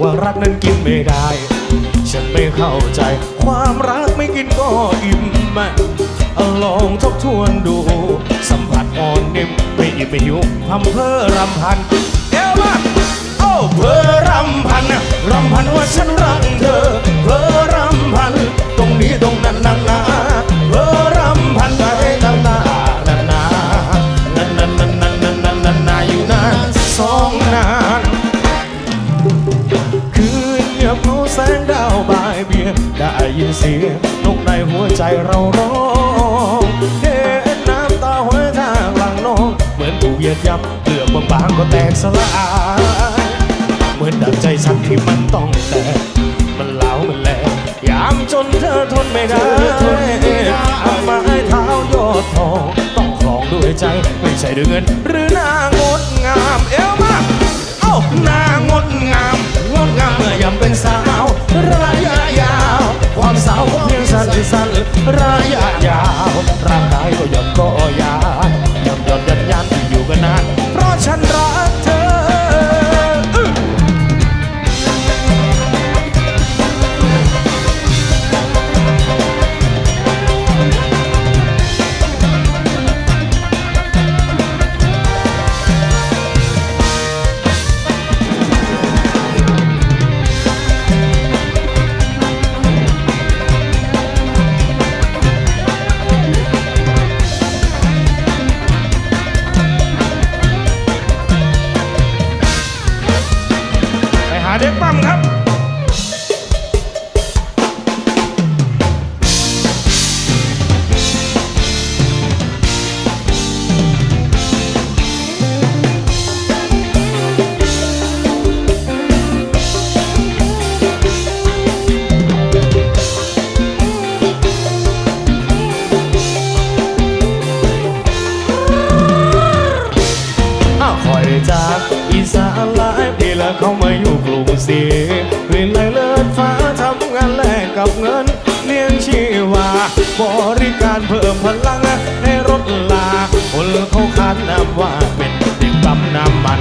ว่ารักนั้นกินไม่ได้ ฉันไม่เข้าใจ ความรักไม่กินก็อิ่มอะลองทบทวนดู สัมผัสอ่อนนิ่มไม่อิ่มไม่หิวทำเพอรำพัน เอวมาโอ้เพอรำพันรำพันว่าฉันรักเธอเพอ ยินเสียงนกในหัวใจเราร้องเห็นน้ำตาหัวทางหลังน้องเหมือนถูกเหยียดยับเปลือกบางๆก็แตกสลายเหมือนดังใจฉันที่มันต้องแตกมันเล้ามันแหลกยามจนเธอทนไม่ได้เอาไม้เท้ายอดทองต้องครองด้วยใจไม่ใช่ด้วยเงิน หรือหน้างดงามเอวมากเอ้านางงดงาม เมื่อยามเป็นสาวระยะยาว ความสาวก็เพียงสั้นสั้นระยะยาวร่างกายก็ย่อนก็ยานย่อนหย่อนยันยันอยู่กันนานเพราะฉันรอ ลายปีแล้วเขามาอยู่กรุงศรีวินเลยเลิศฟ้าทำงานแลกกับเงินเลี้ยงชีวา บริการเพิ่มพลังให้รถลา คนเขาขานนามว่าเป็นเด็กปั๊มน้ำมัน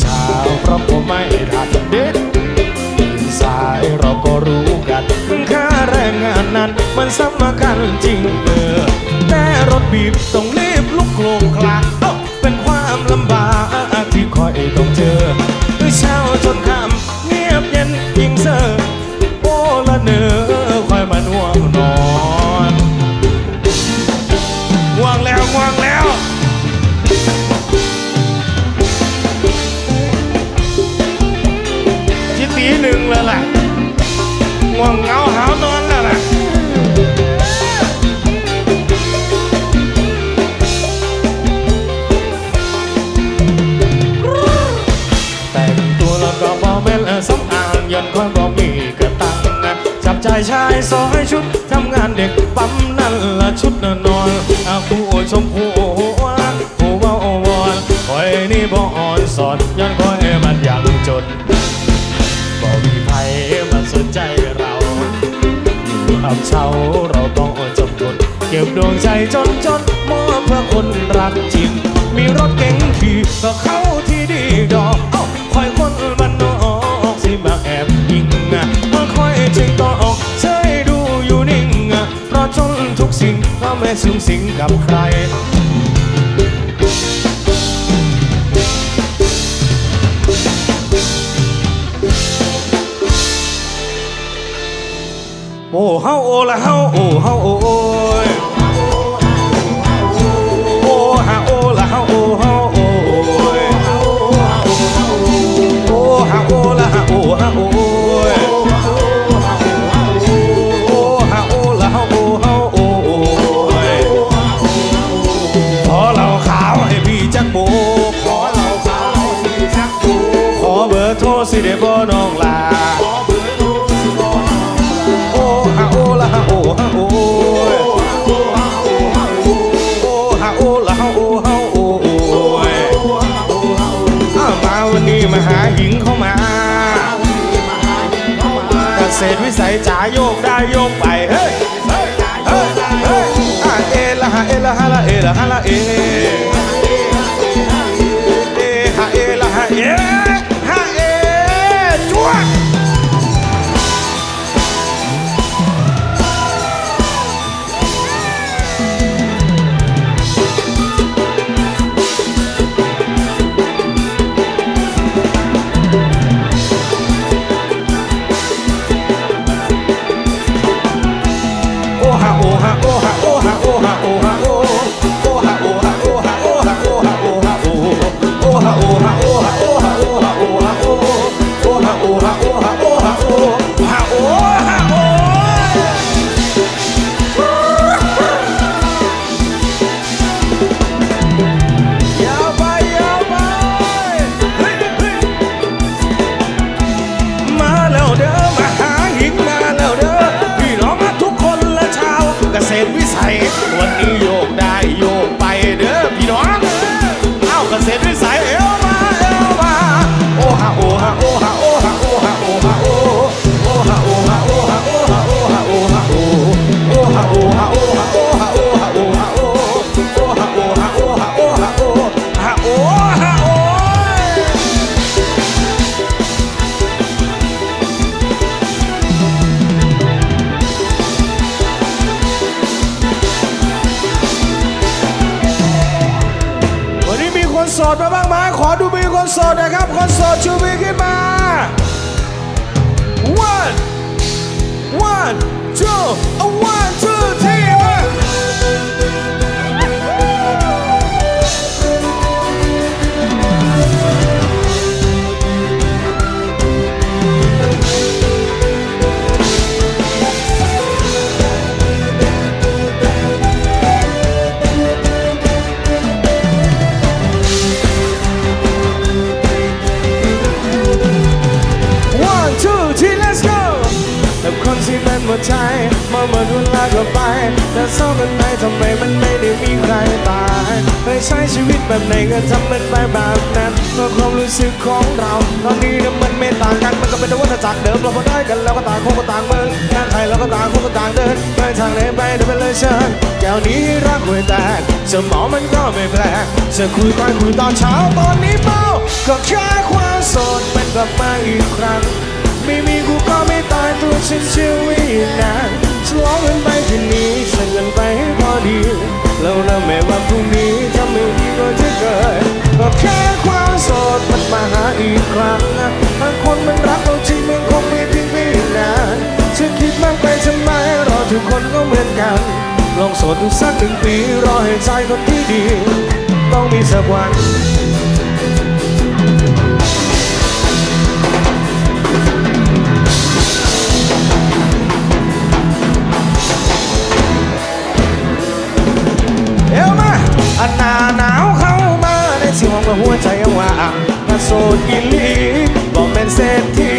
เช้าเพราะผมไม่ทันเด็ดตื่นสายเราก็รู้กันค่าแรงงานนั้นมันสำคัญจริงเออแต่รถบีบต้องรีบลุกโคลงคลาน ก็เข้าที่ดีดอกเอ้าคอยคนมันนอกสิมาแอบยิงอะมาคอยเชิงต่อออกเชยดูอยู่นิ่งอะเพราะจนทุกสิ่งก็ไม่สูงสิงกับใครโอ้เฮาโอละเฮาโอ้เฮาโอ้ สิเดบ่น้องลาโอ้ฮาโอละฮาโอฮาโอโอ้ฮาโอละฮาโอฮาโออ้าวมาวันนี้มาหาหญิงเข้ามาเกษตรวิสัยจ๋าโยกได้โยกไปเฮ้ยเฮ้ยเฮ้ยเฮ้ยเอละฮะเอละฮะละเอละฮะละเอเอฮะเอละฮะฮะเอ สึกของเราตอนนี้นมันไม่ต่างกันมันก็เป็นวัฏจักรเดิมเราพอได้กันแล้วก็ต่างคนก็ต่างเมืองงานใครเราก็ต่างคนก็ต่างเดินไปทางไหนไปเดินไปเลยเชิญแก้วนี้รักหวยแตกสมองมันก็ไม่แปลกจะคุยก่อนคุยตอนเช้าตอนนี้เมาก็แค่ความโสดเป็นกลับมาอีกครั้งไม่มีกูก็ไม่ตายตัวฉันเชื่อว่าอีกนาน อีกครั้งนะถ้าคนมันรักเราจริงมันคงไม่ทิ้งไปนานฉันคิดมากไปทำไมรอทุกคนก็เหมือนกัน ลองโสดดูสักหนึ่งปี รอให้ใจคนที่ดี ต้องมีสักวันเอวมาอนาหนาวเข้ามาในสิห้องกับหัวใจว่างมา โสดอีหลีบอกเป็นเศรษฐี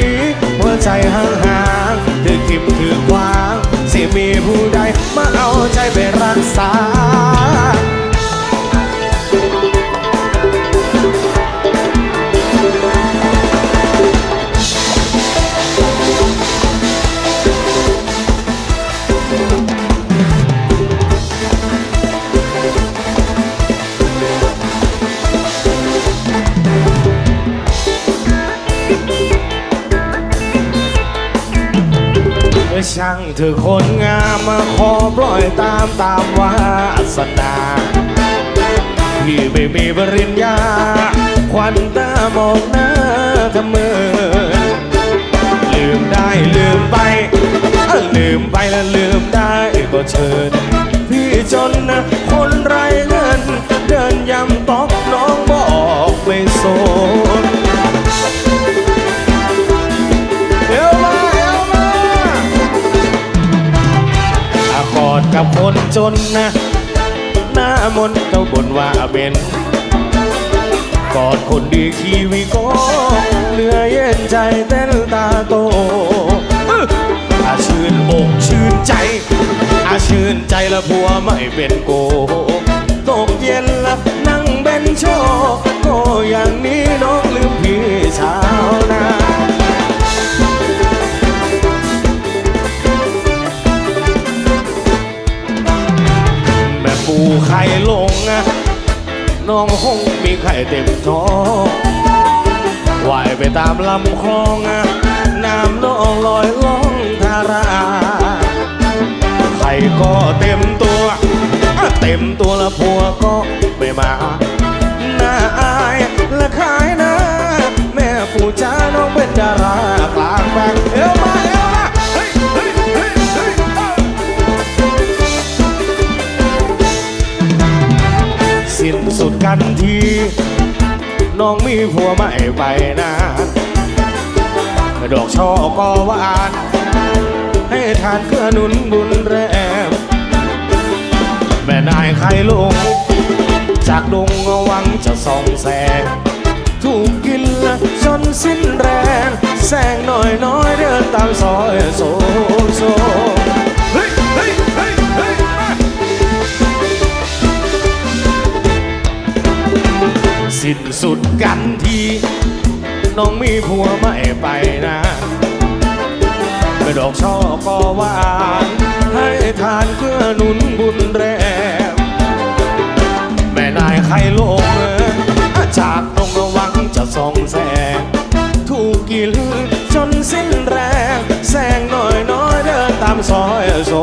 หัวใจห่างห่างถือกิมถือควางสิมีผู้ใดมาเอาใจไปรักษา ช่างเธอคนงามมาขอปล่อยตามตามวาสนาพี่ไม่มีปริญญา ควันตามองหน้าทำเมอลืมได้ลืมไป ลืมไปแล้วลืมได้ก็เชิญ พี่จนนะคนรัก จนนะหน้ามนต์เจ้าบนว่าเป็นกอดคนดีคีวีโกเหลือเย็นใจเต้นตาโตอาชื่นอกชื่นใจอาชื่นใจละผัวไม่เป็นโกตกเย็นละนั่งเบนโชว์ก็อย่างนี้น้องลืมพี่ชาวนา ไข่ลงอะน้องคงมีไข่เต็มท้องว่ายไปตามลำคลองอะน้ำน้องลอยล่องทาราไข่ก็เต็มตัวอะเต็มตัวละผัวก็ไม่มาน่าอายและขายนะ แม่ปู่จ้าน้องเป็นดารากลางแบงเอ กันที น้องมีผัวไม่ไปนะดอกช่อก็หวาน ให้ทานเพื่อหนุนบุญแรมแม่นายใครลง จากดงหวังจะส่องแสง ถูกกินละจนสิ้นแรง แสงน้อยน้อยเดินตามซอยโซโซเฮ้ยเฮ้ยเฮ้ย สิ้นสุดกันทีน้องมีผัวไม่ไปนะไม่ดอกชอบก็ว่าให้ทานเพื่อหนุนบุญแรงแม่นายใครลงจากตรงระวังจะส่องแสง ถูกกี่ลูนจนสิ้นแรง แสงน้อยน้อยเดินตามซอยโซ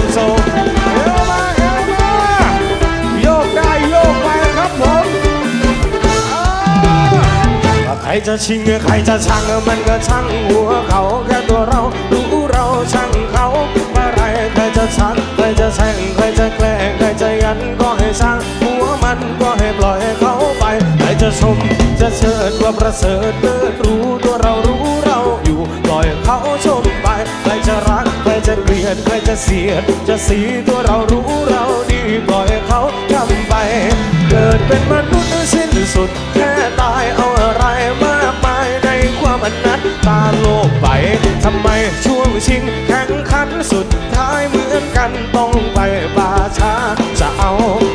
มโซมเจะชิงใครจะชังมันก็ช่างหัวเขาแค่ตัวเรารู้เราช่างเขาอะไรใครจะชังใครจะแช่งใครจะแกล้งใครจะยันก็ให้ช่างหัวมันก็ให้ปล่อยเขาไปใครจะชมจะเชิดว่าประเสริฐเลิศรู้ตัวเรารู้เราอยู่ปล่อยเขาชมไปใครจะรักใครจะเกลียดใครจะเสียดจะสีตัวเรารู้เราดีปล่อยเขาทำไป เกิดเป็นมนุษย์สิ้นสุดแค่ มอนัตตาโลกไปทำไมช่วงชิงแข่งขันสุดท้ายเหมือนกันต้องไปป่าช้า จะเอา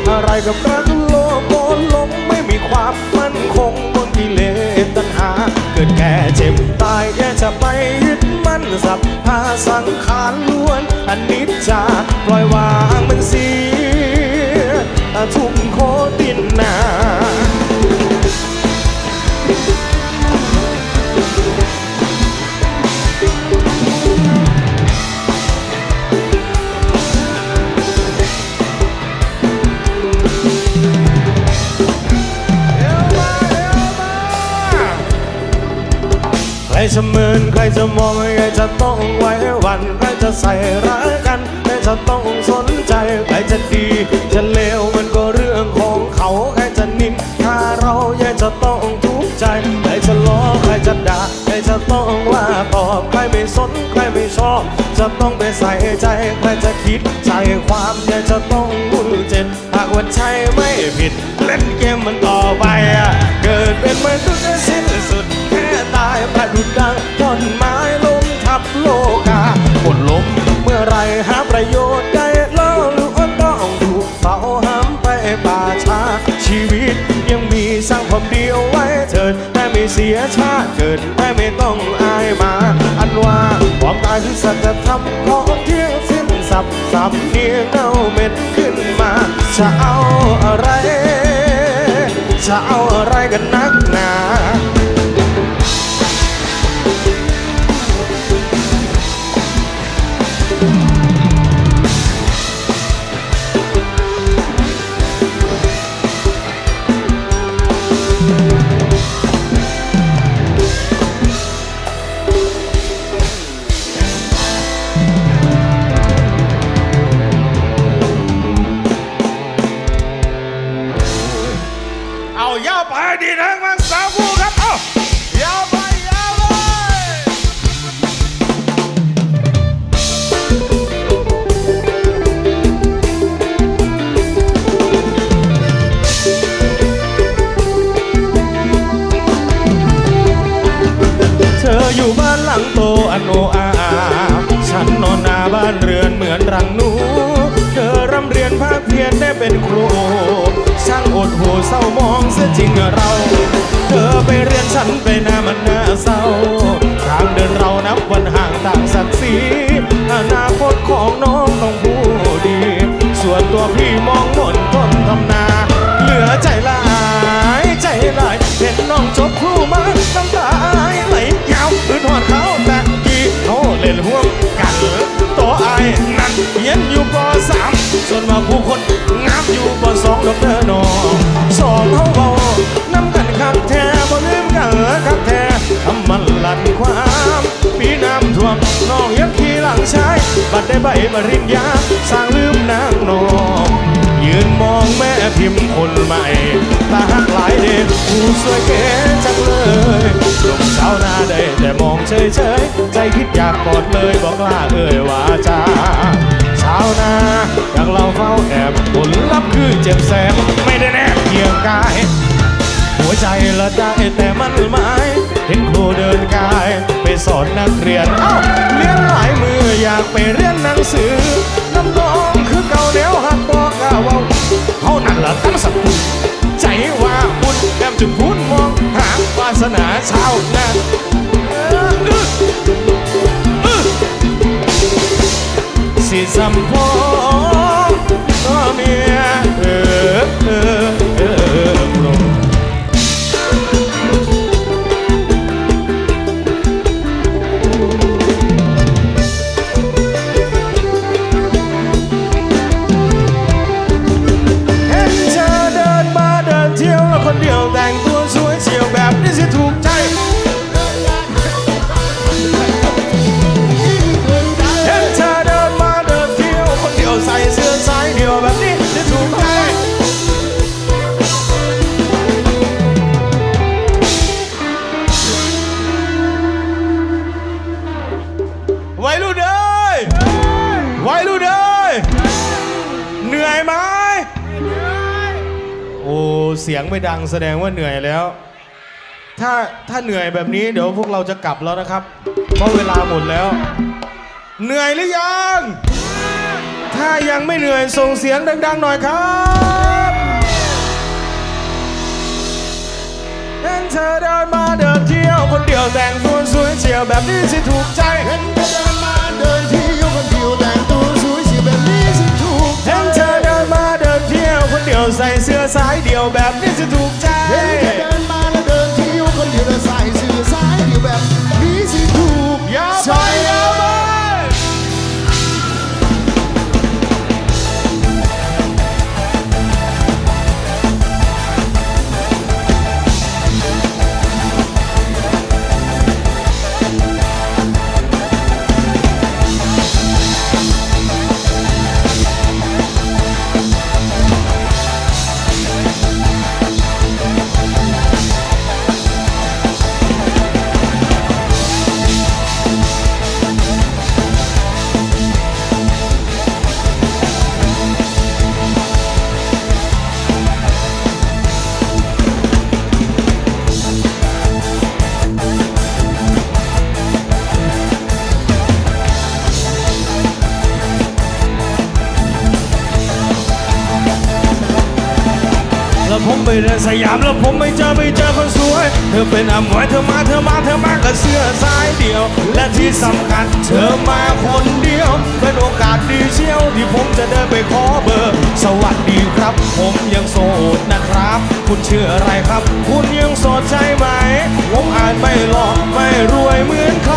อะไรกับรักโลกโกนลมไม่มีความมั่นคงบนกิเลสตัณหา เกิดแก่เจ็บตายแค่จะไปยึดมั่นสับพาสังขารล้วนอันนิ จะเมินใครจะมองใครจะต้องไว้วันใครจะใส่ร้ายกันใครจะต้องสนใจใครจะดีจะเลวมันก็เรื่องของเขาใครจะนินถ้าเราอยากจะต้องทุกข์ใจใครจะล้อใครจะด่าใครจะต้องว่าตอบใครไม่สนใครไม่ชอบ จะต้องไปใส่ใจใครจะคิดใจความอยากจะต้องมุ่นเจ็ดหากวันใช่ไม่ผิด เล่นเกมมันต่อไปอะเกิดเป็นมนุษย์ ประโยชน์ได้ล้วหรือว่าต้องถูกเผาห้ามไปป่าช้า ชีวิตยังมีสร้างความเดียวไว้เถิดแต่ไม่เสียชาติเกิดแต่ไม่ต้องอายมา อันว่าความตายคือสัจธรรมของเที่ยงสิ้นสับสับเนียงเอาเม็ดขึ้นมา จะเอาอะไร จะเอาอะไรกันนักหนา เป็นครู ช่างอดหูเศร้ามองเสียจริงเรา เธอไปเรียนฉันไปหน้ามันน่าเศร้า ทางเดินเรานับวันห่างต่างศักดิ์ศรีอนาคตของน้องต้องผู้ดี ส่วนตัวพี่มองหม่นต้นทำนา เหลือใจลายใจลาย เห็นน้องจบครูมาน้ำตาไหลยาวพื้นหอดเขาแต่กี้เขาเล่นห่วงกันตัวไอ้ายนั่นเรียนอยู่ปสามส่วนมาผู้คน งามอยู่ปสองดอกเตอร์นองสองเขาเบาน้ำกันคักแท้บ่ลืมกันคักแท้ทำมันลั่นความปีน้ำท่วมน้องยังขี่หลังชายบัดได้ใบปริญญาสร้างลืมนางนองยืนมองแม่พิมพ์คนใหม่ตาหักหลายเด่นผู้สวยเก๋จังเลยหนุ่มสาหน้าได้แต่มองเฉยเฉยๆ ใจคิดอยากกอดเลยบอกกล้าเอ่ยว่าจาาวนาอย่างเราเฝ้าแอบผลลัพธ์คือเจ็บแสบไม่ได้แนบเคียงกาย หัวใจละได้แต่มันหมายเห็นครูเดินกาย ไปสอนนักเรียนเอ้าเรียนหลายมืออยากไปเรียนหนังสือน้ำนองคือเก่าแนวหักบอกกาเว่าเฮานั่นละตั้งสักใจว่าบุญแก้มจนพุ่นมองหาวาสนาชาวนา สิสัมพอก็เมียเออเออ แสดงว่าเหนื่อยแล้ว ถ้าถ้าเหนื่อยแบบนี้เดี๋ยวพวกเราจะกลับแล้วนะครับ เพราะเวลาหมดแล้ว เหนื่อยหรือยัง ถ้ายังไม่เหนื่อยส่งเสียงดัง ๆ หน่อยครับเห็นเธอเดินมาเดินเที่ยวคนเดียวแต่งตัวสวยเฉียวแบบนี้สิถูกใจเห็นเธอเดินมาเดินเที่ยวคนเดียวแต่งตัวสวยสิแบบนี้สิถูกใจเห็นเธอเดิน วคนเดียวใส่เสื้อสายเดี่ยวแบบนี้จะถูกใจ เห็นเธอเดินมาแล้วเดินเที่ยวคนเดียวแล้วใส่เสื้อสายเดียวแบบนี้สิถูกยาวใจไปยาวไป สยามแล้วผมไม่เจอไม่เจอคนสวย เธอเป็นอมวยเธอมาเธอมาเธอมากับเสื้อสายเดียว และที่สำคัญเธอมาคนเดียว เป็นโอกาสดีเชี่ยวที่ผมจะเดินไปขอเบอร์ สวัสดีครับ ผมยังโสดนะครับ คุณชื่ออะไรครับ คุณยังโสดใช่ไหมผมอาจไม่หล่อไม่รวยเหมือนใคร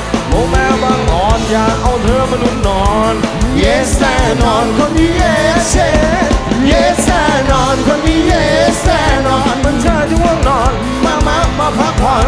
โอ้แม่บางอ่อนอย่าเอาเธอมานุ่นนอน yes แน่นอนคนนี้ yes yes yes แน่นอนคนนี้ yes แน่นอนมันเธอที่ว่างนอน มามามาพักผ่อน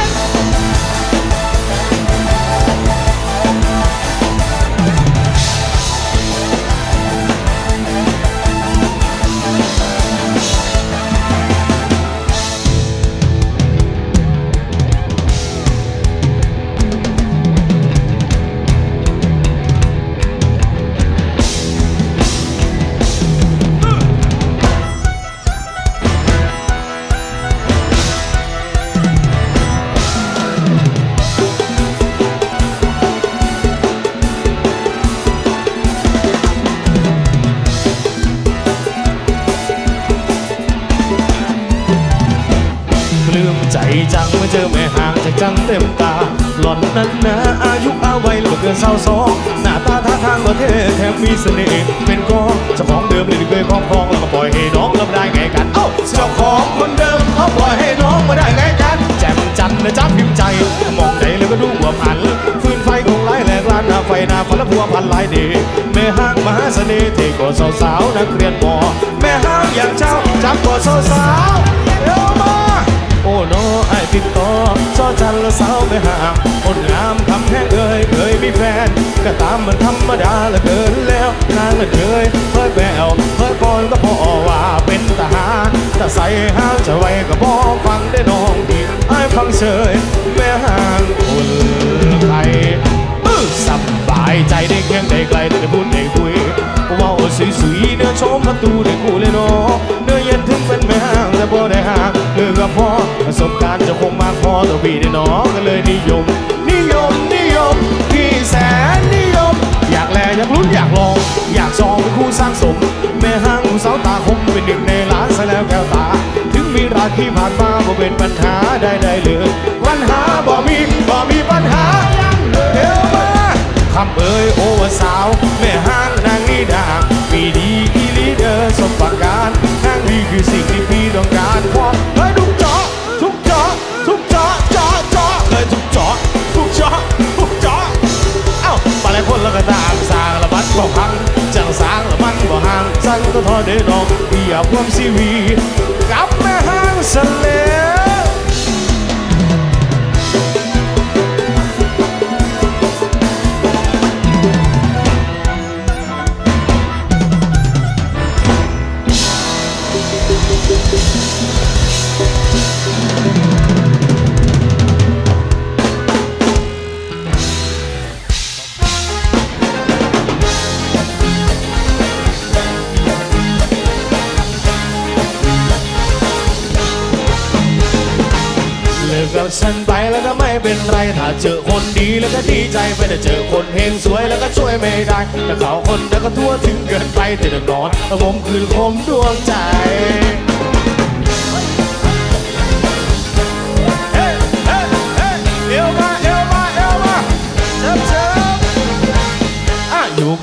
เจอแม่หางจากจังเต็มตา หล่อนนั้นนะอายุอาวัยเหลือเกินเศร้าสองหน้าตาท่าทางก็เท่แถมมีเสน่ห์เป็นกองเจ้าของเดิมเลยเคยครอบครองแล้วก็ปล่อยให้น้องแล้วมาได้ไงกันเอ้าเจ้าของคนเดิมเขาปล่อยให้น้องมาได้ไงกันแจ่มจันทร์นะจ้าพิมพ์ใจมองไหนเลยก็ดูหัวพันฟืนไฟคงไล่แหลกลานหน้าไฟหน้าฟันละพัวพันหลายเดแม่ห้างมหาเสน่ห์เท่กว่าสาวๆนักเรียนมอแม่ห้างอย่างเจ้าจับกอดสาวสาวๆ ติดต่อจอจันละสาวไม่ห่างคนงามคำแพงเอ่ยเคยมีแฟนก็ตามมันธรรมดาละเกินแล้วนางก็เคยเคยแปวเคยปอนก็พอว่าเป็นทหารแต่ใส่ห้างจะไว้ก็บอกฟังได้น้องดีไอ้ฟังเฉยแม่ห่างคนไทยสบายใจได้เคียงได้ไกลได้พูดได้คุย ว่าโอ้สวยเนื้อชมประตูได้กูเลยเนาะเนื้อเย็นถึงเป็นแม่ห่างแต่บ่ได้ห่างเนื้อกับพ่อประสบการณ์จะคงมากพอต่อพี่ได้น้องก็เลยนิยม นิยมนิยมพี่แสนนิยม อยากแลอยากลุ้นอยากลอง อยากจองเป็นคู่สร้างสม แม่ห้างสาวตาคมเป็นหนึ่งในล้านซะแล้วแก้วตา ถึงมีราที่ผ่านมาบ่เป็นปัญหาใดๆเลยปัญหาบ่มีบ่มีปัญหายังเลยเดี๋ยวมาคำเอ่ยโอวสาวแม่ห้าง นางนี่ดามีดีอีลีเดอร์สมประการนางนี่คือสิ่งที่พี่ต้องการพอเฮ้ยทุกจาะทุกจาะทุกจาะจาะจาะเฮ้ยทุกจาะทุกจาะทุกจาะเอ้ามาหลายคนแล้วก็ตามสร้างละมันก็พังจังสร้างละมันก็ห่างสั่งก็ทอดเดนองพี่อยาความซีวีกับแม่ห้างเสล เจอคนดีแล้วก็ดีใจไปแต่เจอคนเฮงสวยแล้วก็ช่วยไม่ได้แต่เขาคนแล้วก็ทั่วถึงเกินไปแต่เดือดร้อนผมคือคมดวงใจ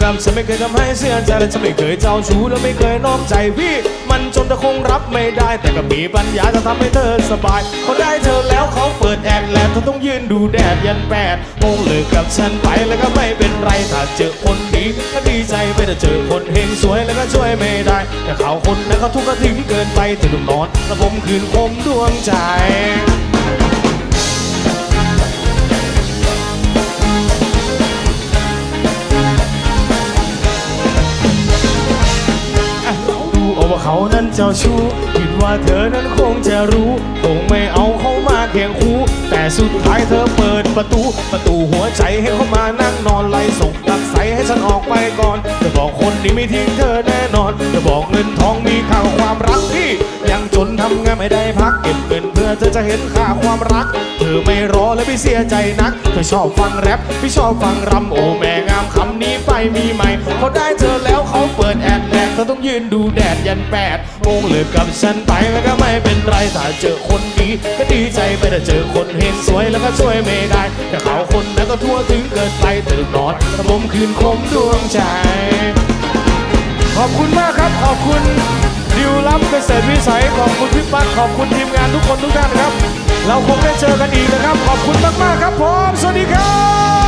ะอยู่กับฉันไม่เคยทำให้เสียใจและฉันไม่เคยเจ้าชู้และไม่เคยนอกใจพี่ มันจนเธอคงรับไม่ได้ แต่ก็มีปัญญาจะทำให้เธอสบายเขาได้เธอแล้วเขาเปิดแอดแล้วเธอต้องยืนดูแดดยันแปดโมงเลิกกับฉันไปแล้วก็ไม่เป็นไรถ้าเจอคนดีก็ดีใจไปแต่เจอคนเฮงสวยแล้วก็ช่วยไม่ได้ แต่เขาคนนั้นเขาทุกข์ก็ถึงเกินไปถึงนอนและผมคืนคมดวงใจ ว่าเขานั้นเจ้าชู้คิดว่าเธอนั้นคงจะรู้คงไม่เอาเขามาเคียงคู่ แต่สุดท้ายเธอเปิดประตู ประตูหัวใจให้เขามานั่งนอนไล่ส่งตักใสให้ฉันออกไปก่อนจะบอกคนนี้ไม่ทิ้งเธอแน่นอนจะบอกเงินทองมีค่าความรักที่ ยังจนทำงานไม่ได้พักเก็บเงินเพื่อเธอจะเห็นค่าความรัก เธอไม่รอและไม่เสียใจนักเธอชอบฟังแรปพี่ชอบฟังรำโอ้แม่งามคำนี้ไปมีไหม่เขาได้เธอแล้วเขาเปิดแอด เธอต้องยืนดูแดดยันแปดโมงเลิกกับฉันไปแล้วก็ไม่เป็นไรถ้าเจอคนดีก็ดีใจไปแต่เจอคนเฮงสวยแล้วก็ช่วยไม่ได้ แต่เขาคนนั้นก็ทั่วถึงเกินไปตื่นนอนแต่ผมคืนคมดวงใจ ขอบคุณมากครับขอบคุณดิวลับเกษตรวิสัยขอบคุณพี่ปักขอบคุณทีมงานทุกคนทุกท่านครับ เราคงได้เจอกันอีกนะครับ ขอบคุณมากๆครับผมสวัสดีครับ